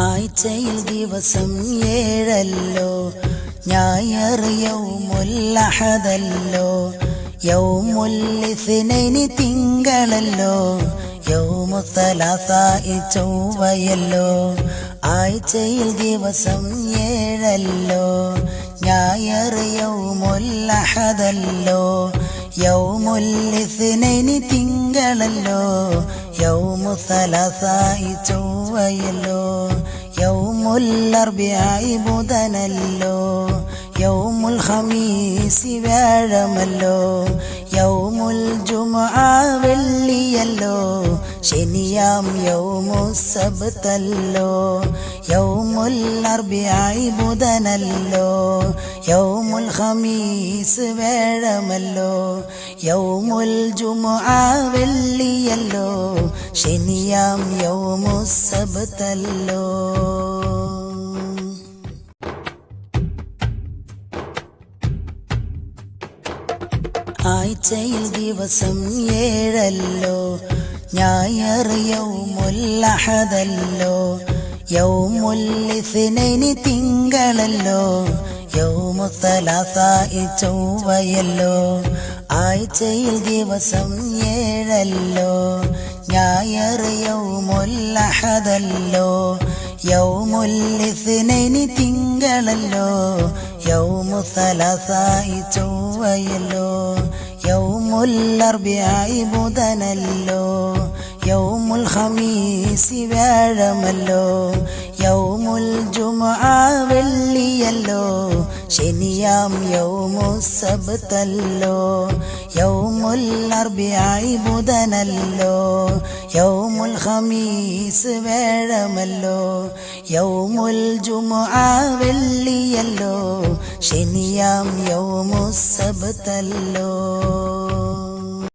ആഴ്ചയിൽ ദിവസം ഏഴല്ലോ. ഞായർ യൗമുല്ലഹദല്ലോ യൗമുല്ലിസിനൈനി തിങ്കളല്ലോ. യൗമുത്തലാസായി ചൊവ്വയല്ലോ. ആഴ്ചയിൽ ദിവസം ഏഴല്ലോ. ഞായർ യൗമുല്ലഹദല്ലോ യൗമുല്ലിസിനൈനി തിങ്കളല്ലോ. യൗമുത്തലാസായി ചൊവ്വയല്ലോ. യൗമുല്ലർബിയായി ബുധനല്ലോ. യൗമുൽ ഹമീസി വ്യാഴമല്ലോ. യൗമുൽ ജുമ വെള്ളിയല്ലോ. ശനിയാം യൗമു സബ്തല്ലോ യൗമുൽ അർബിയായി ബുധനല്ലോ. യൗമുൽ ഹമീസ് വേഴമല്ലോ യൗമുൽ ജുമ വെള്ളിയല്ലോ. ശനിയാം യൗമു സബ്തല്ലോ ആഴ്ചയിൽ ദിവസം ഏഴല്ലോ. ഞായർ യൗമുല്ലഹദല്ലോ യൗമുല്ലിസിനി തിങ്കളല്ലോ. യൗമുത്തലാസായി ചൊവ്വയല്ലോ. ആഴ്ചയിൽ ദിവസം ഏഴല്ലോ. ഞായർ യൗമുല്ലഹദല്ലോ യൗമുല്ലിസിനി തിങ്കളല്ലോ. യൗമുത്തലാസായി ചൊവ്വയല്ലോ. യൗമുല്ലർബിയായി ബുധനല്ലോ. യൗമുൽ ഹമീസി വ്യാഴമല്ലോ. യൗമുൽ ജുമുഅ വെള്ളിയല്ലോ. ശനിയാം യൗമു സബ്തല്ലോ. യൗമുൽ അർബിയായി ബുധനല്ലോ. യൗമുൽ ഹമീസ് വേഴമല്ലോ യൗമുൽ ജുമുഅ വെള്ളിയല്ലോ. ശനിയാം യൗമു സബ്തല്ലോ.